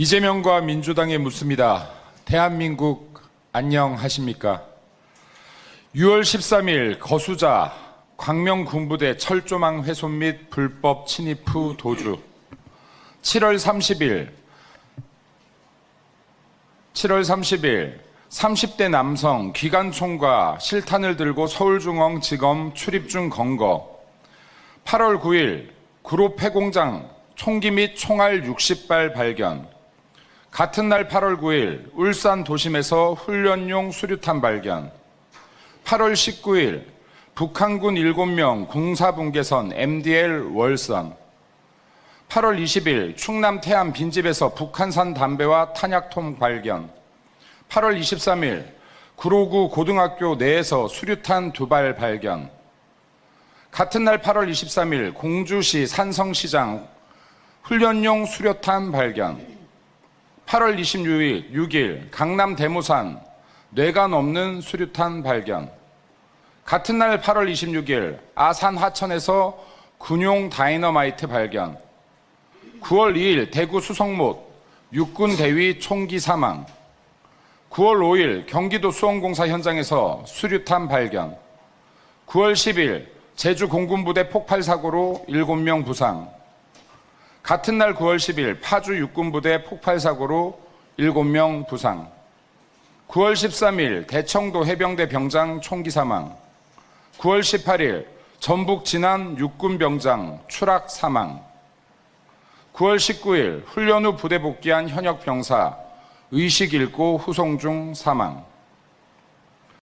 이재명과 민주당에 묻습니다. 대한민국 안녕하십니까? 6월 13일 거수자 광명군부대 철조망 훼손 및 불법 침입 후 도주 7월 30일 7월 30일 30대 남성 기관총과 실탄을 들고 서울중앙지검 출입 중 검거 8월 9일 구로 폐공장 총기 및 총알 60발 발견 같은 날 8월 9일 울산 도심에서 훈련용 수류탄 발견. 8월 19일 북한군 7명 공사분계선 MDL 월선. 8월 20일 충남 태안 빈집에서 북한산 담배와 탄약통 발견. 8월 23일 구로구 고등학교 내에서 수류탄 두 발 발견. 같은 날 8월 23일 공주시 산성시장 훈련용 수류탄 발견 8월 26일 6일 강남 대모산 뇌가 넘는 수류탄 발견. 같은 날 8월 26일 아산 하천에서 군용 다이너마이트 발견. 9월 2일 대구 수성못 육군 대위 총기 사망. 9월 5일 경기도 수원공사 현장에서 수류탄 발견. 9월 10일 제주 공군부대 폭발 사고로 7명 부상 같은 날 9월 10일 파주 육군부대 폭발 사고로 7명 부상. 9월 13일 대청도 해병대 병장 총기 사망. 9월 18일 전북 진안 육군 병장 추락 사망. 9월 19일 훈련 후 부대 복귀한 현역 병사 의식 잃고 후송 중 사망